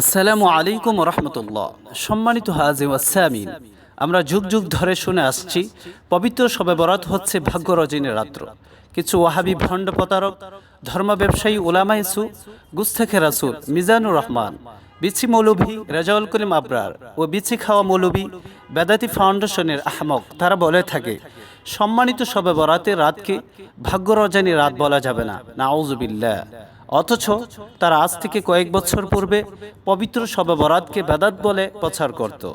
আসসালামু আলাইকুম রহমতুল্লাহ। সম্মানিত হাজিম আসামিন আমরা যুগ যুগ ধরে শুনে আসছি, পবিত্র শবে বরাত হচ্ছে ভাগ্য রজনীর রাত্র। কিছু ওয়াহাবি ভণ্ড প্রতারক, ধর্ম ব্যবসায়ী ওলামাইসু গুস্তাখে রাসুল মিজানুর রহমান, বিচি মৌলভী রেজাউল করিম আবরার ও বিচি খাওয়া মৌলভী বেদাতি ফাউন্ডেশনের আহমক, তারা বলে থাকে, সম্মানিত শবে বরাতের রাতকে ভাগ্য রজনী রাত বলা যাবে না। নাউজুবিল্লাহ। অথচ তারা আজ থেকে কয়েক বছর পূর্বে পবিত্র শবে বরাতকে বেদাত বলে প্রচার করত।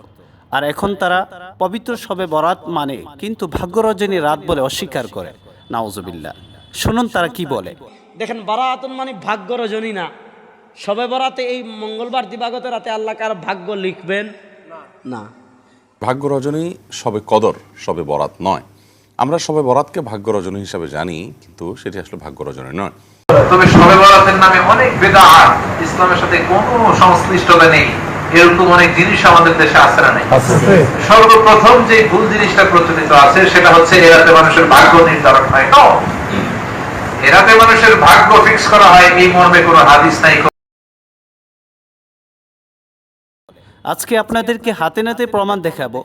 আর এখন তারা পবিত্র শবে বরাত মানে কিন্তু ভাগ্যরজনী রাত বলে অস্বীকার করে। নাউজুবিল্লাহ। শুনুন তারা কি বলে। দেখেন বারাতুন মানে ভাগ্যরজনী না। সবে বরাতে এই মঙ্গলবার দিবাগত রাতে আল্লাহ কার ভাগ্য লিখবেন? না। ভাগ্য রজনী সবে কদর সবে বরাত নয়। আমরা সবে বরাতকে ভাগ্য রজনী হিসাবে জানি কিন্তু সেটি আসলে ভাগ্য রজনী নয়। তবে শবে বরাতের নামে অনেক বেদাত ইসলামের সাথে কোনো সংশ্লিষ্টতা নেই। এরকম অনেক জিনিস আমাদের দেশে আছে না নেই? সর্বপ্রথম যে ভুল জিনিসটা প্রচলিত আছে সেটা হচ্ছে এরাতে মানুষের ভাগ্য নির্ধারণ হয়। ন। এরাতে মানুষের ভাগ্য ফিক্স করা হয় এই মর্মে কোনো হাদিস নাই। আজকে আপনাদেরকে হাতে নাতে প্রমাণ দেখাবো।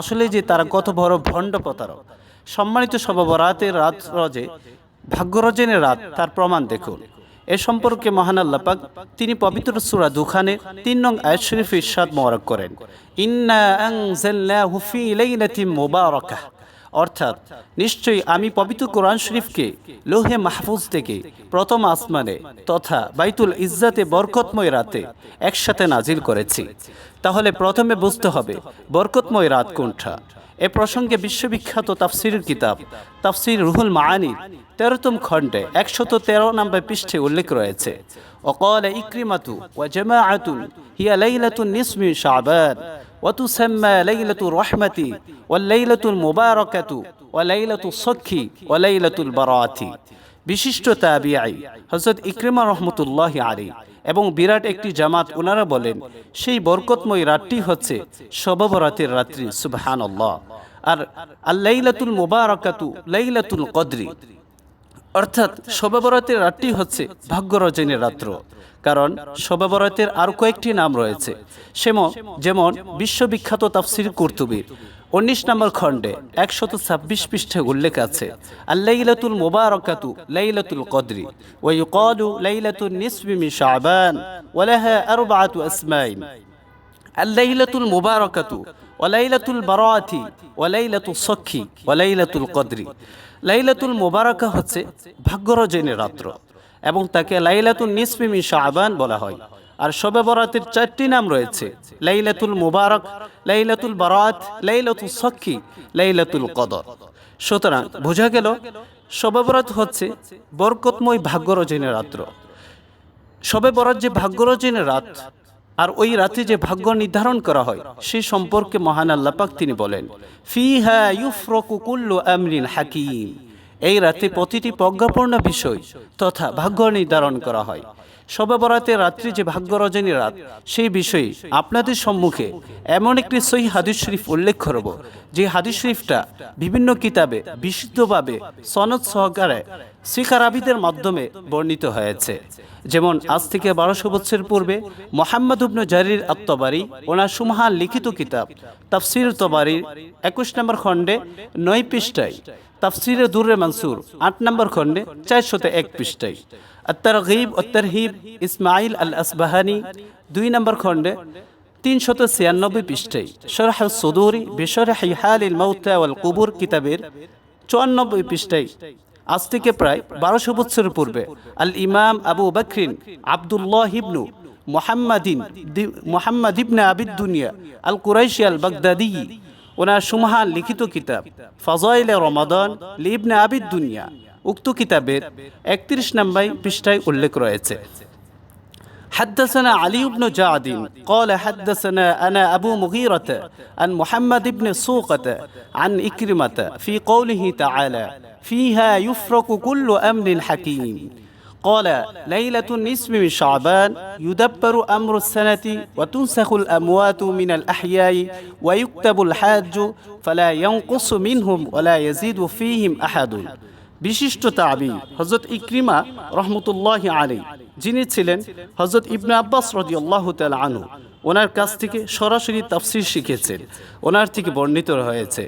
আসলে যে তারা কত বড় ভণ্ড প্রতারক। সম্মানিত সববরাতের রাত রজে ভাগ্যরজনের রাত তার প্রমাণ দেখুন। এ সম্পর্কে মহান আল্লাহ পাক তিনি পবিত্র সূরা দুখানে তিন নং আয়াত শরীফ ইরশাদ মোবারক করেন। ইন্না আনজালনাহু ফি লাইলাতিন মুবারাকাহ। অর্থাৎ, নিশ্চয়ই আমি পবিত্র কোরআন শরীফকে, লোহে মাহফুজ থেকে প্রথম আসমানে তথা বাইতুল ইজ্জাতে বরকতময় রাতে একসাথে নাজিল করেছি। তাহলে প্রথমে বুঝতে হবে বরকতময় রাত কোনটা। এ প্রসঙ্গে বিশ্ববিখ্যাত তাফসির কিতাব, তাফসির রুহুল মায়ানির তেরোতম খণ্ডে একশত তেরো নম্বর পৃষ্ঠে উল্লেখ রয়েছে। অকল ইক্রিমাতু ওয়া জামাআতুন হিয়া লাইলাতুন নিসমি শাবান। وتسمى ليلة الرحمة والليلة المباركة وليلة الصك وليلة البراءة বিশিষ্ট তাবিআই হজরত ইকরিমা রহমতুল্লাহ আলী এবং বিরাট একটি জামাত ওনারা বলেন সেই বরকতময় রাতটি হচ্ছে শববরাতের রাত্রি সুবহান আর আল্লাইলাতুল মুবারাকাতু লাইলাতুল কদরি অর্থাৎ শোভাবরাতের রাতটি হচ্ছে ভাগ্য রজনীর রাত্র। কারণ শোভাবরাতের আরও কয়েকটি নাম রয়েছে। সেম, যেমন বিশ্ববিখ্যাত তাফসির কুর্তুবির উনিশ নম্বর খণ্ডে একশত ছাব্বিশ পৃষ্ঠে উল্লেখ আছে, আল্লাইলাতুল মুবারকাতু, লাইলাতুল কদরি ওয়াইকালু লাইলাতুন নিসফি মিন শাবান ওয়ালাহা আরবাআতু আসমাইন। আল্লাইলাতুল মুবারকাতু ওয়ালাইলাতুল বারাআতি ওয়ালাইলাতুল সখি, ওয়ালাইলাতুল কদরি। লাইলাতুল মুবারাকা হচ্ছে ভাগ্যরজনী রাত্র এবং তাকে লাইলাতুল নিসমিমি শাহবান বলা হয়। আর শবে বরাতের চারটি নাম রয়েছে, লাইলাতুল মুবারক, লাইলাতুল বারাত লাইলাতুল সখি, লাইলাতুল কদর। সুতরাং বোঝা গেল, শবে বরাত হচ্ছে বরকতময় ভাগ্যরজনী রাত্র। শবে বরাত যে ভাগ্যরজনী রাত আর ওই রাতে যে ভাগ্য নির্ধারণ করা হয়, সে সম্পর্কে মহান আল্লাপাক তিনি বলেন ইউফরকু কুল্লু আমরিন হাকিম। এই রাতে প্রতিটি প্রজ্ঞাপূর্ণ বিষয় তথা ভাগ্য নির্ধারণ করা হয়। শবে বরাতের রাত্রি যে ভাগ্য রজনী রাত, সেই বিষয়ে আপনাদের সম্মুখে এমন একটি সহি হাদিস শরীফ উল্লেখ করব, যে হাদিস শরীফটা বিভিন্ন কিতাবে বিশুদ্ধভাবে সনদ সহকারে শিকারাবিদের মাধ্যমে বর্ণিত হয়েছে। যেমন আজ থেকে বারোশো বছর পূর্বে মোহাম্মদ উবনু জারির আত্মবাড়ি ওনার সুমহান লিখিত কিতাব তাফসির তবারির একুশ নম্বর খণ্ডে নয় পৃষ্ঠায়, তাফসিরে দুর্রে মানসুর আট নম্বর খণ্ডে চারশোতে এক পৃষ্ঠায়। তরগিব ও তরহিব ইসমাইল আল আসবাহানি দুই নম্বর খণ্ডে তিনশত ছিয়ানব্বই পৃষ্ঠে শরহ সুদুরি বেশরহ ইহালিল মৌতা ওয়াল কুবুর কিতাবের চুয়ান্নব্বই পৃষ্ঠায় আজ থেকে প্রায় বারোশো বৎসর পূর্বে আল ইমাম আবু বকরিন আবদুল্লাহ হিবনু মোহাম্মদিন মোহাম্মদ ইবনা আবিদ দুনিয়া আল কুরাইশি আল বাগদাদি ওনার সুমহান লিখিত কিতাব ফজাইল রমাদন লিবনা আবিদ দুনিয়া। উক্ত কিতাবের একত্রিশ নম্বর পৃষ্ঠায় উল্লেখ রয়েছে حدثنا علي بن جعد قال حدثنا أنا أبو مغيرة عن محمد بن سوقة عن إكرمة في قوله تعالى فيها يفرق كل أمر حكيم قال ليلة النصف من شعبان يدبر أمر السنة وتنسخ الأموات من الأحياء ويكتب الحاج فلا ينقص منهم ولا يزيد فيهم أحد বিশিষ্ট তাবি হজরত ইক্রিমা রহমতুল্লাহ আলী যিনি ছিলেন হজরত ইবনে আব্বাস রদি আল্লাহ আনু ওনার কাছ থেকে সরাসরি তাফসির শিখেছেন। ওনার থেকে বর্ণিত হয়েছে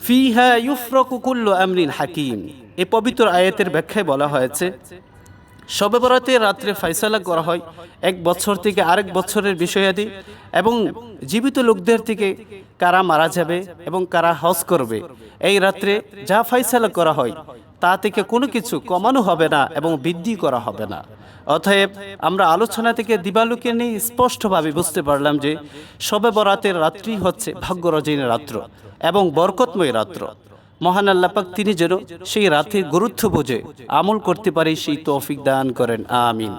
ফিহা ইউফরকু কুল্লু আমরিন হাকিম। এ পবিত্র আয়াতের ব্যাখ্যায় বলা হয়েছে শবে বরাতে রাত্রে ফয়সালা করা হয় এক বছর থেকে আরেক বছরের বিষয়াদি এবং জীবিত লোকদের থেকে কারা মারা যাবে এবং কারা হজ করবে। এই রাত্রে যা ফয়সালা করা হয় তা থেকে কোনো কিছু কমানো হবে না এবং বৃদ্ধি করা হবে না। অতএব আমরা আলোচনা থেকে দিবালুকে নিয়ে স্পষ্টভাবে বুঝতে পারলাম যে সবে বরাতের রাত্রি হচ্ছে ভাগ্যরজনীর রাত্র এবং বরকতময় রাত্র। মহান আল্লাপাক তিনি যেন সেই রাতের গুরুত্ব বুঝে আমল করতে পারে সেই তৌফিক দান করেন। আমিন।